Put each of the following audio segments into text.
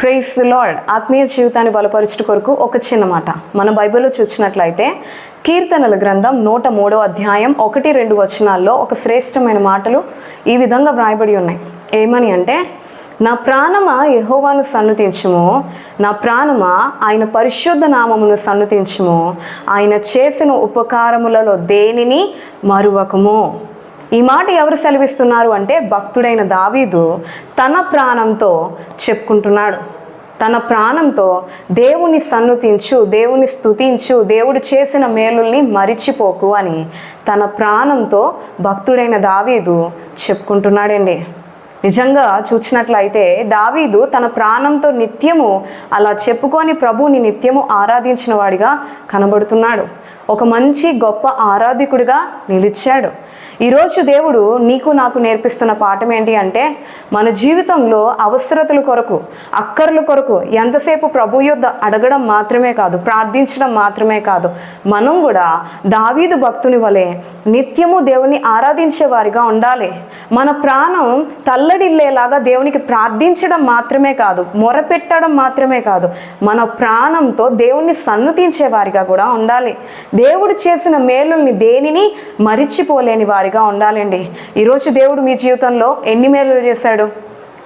Price lord ఆత్మీయ జీవితాన్ని బలపరచుట కొరకు ఒక చిన్న మాట. మన బైబిల్లో చూసినట్లయితే కీర్తనల గ్రంథం నూట మూడో అధ్యాయం ఒకటి రెండు వచనాల్లో ఒక శ్రేష్టమైన మాటలు ఈ విధంగా వ్రాయబడి ఉన్నాయి. ఏమని అంటే నా ప్రాణమ యహోవాను సన్నుతించుము? నా ప్రాణమ ఆయన పరిశుద్ధ నామమును సన్నుతించుము? ఆయన చేసిన ఉపకారములలో దేనిని మరువకము? ఈ మాట ఎవరు సెలవిస్తున్నారు అంటే భక్తుడైన దావీదు తన ప్రాణంతో చెప్పుకుంటున్నాడు. తన ప్రాణంతో దేవుని సన్నుతించు దేవుని స్తుతించు దేవుడు చేసిన మేలుల్ని మరిచిపోకు అని తన ప్రాణంతో భక్తుడైన దావీదు చెప్పుకుంటున్నాడండి. నిజంగా చూసినట్లయితే దావీదు తన ప్రాణంతో నిత్యము అలా చెప్పుకొని ప్రభువుని నిత్యము ఆరాధించిన వాడిగా కనబడుతున్నాడు. ఒక మంచి గొప్ప ఆరాధికుడిగా నిలిచాడు. ఈరోజు దేవుడు నీకు నాకు నేర్పిస్తున్న పాఠం ఏంటి అంటే మన జీవితంలో అవసరతల కొరకు అక్కర్ల కొరకు ఎంతసేపు ప్రభు యుద్ధ అడగడం మాత్రమే కాదు ప్రార్థించడం మాత్రమే కాదు మనం కూడా దావీదు భక్తుని వలె నిత్యము దేవుని ఆరాధించే వారిగా ఉండాలి. మన ప్రాణం తల్లడిల్లేలాగా దేవునికి ప్రార్థించడం మాత్రమే కాదు మొరపెట్టడం మాత్రమే కాదు మన ప్రాణంతో దేవుణ్ణి సన్నతించే వారిగా కూడా ఉండాలి. దేవుడు చేసిన మేలుల్ని దేనిని మరిచిపోలేని వారిగా ఉండాలండి. ఈరోజు దేవుడు మీ జీవితంలో ఎన్ని మేలు చేశాడు?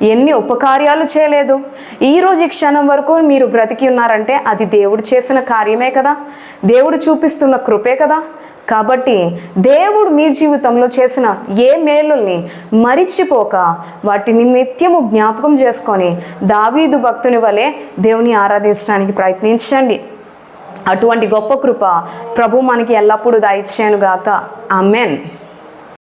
ఎన్ని ఉపకార్యాలు చేయలేదు? ఈ రోజు ఈ క్షణం వరకు మీరు బ్రతికి ఉన్నారంటే అది దేవుడు చేసిన కార్యమే కదా. దేవుడు చూపిస్తున్న కృపే కదా. కాబట్టి దేవుడు మీ జీవితంలో చేసిన ఏ మేలుల్ని మరిచిపోక వాటిని నిత్యము జ్ఞాపకం చేసుకొని దావీదు భక్తుని వలె దేవుని ఆరాధించడానికి ప్రయత్నించండి. అటువంటి గొప్ప కృప ప్రభు మనకి ఎల్లప్పుడూ దయచేయను గాక అమెన్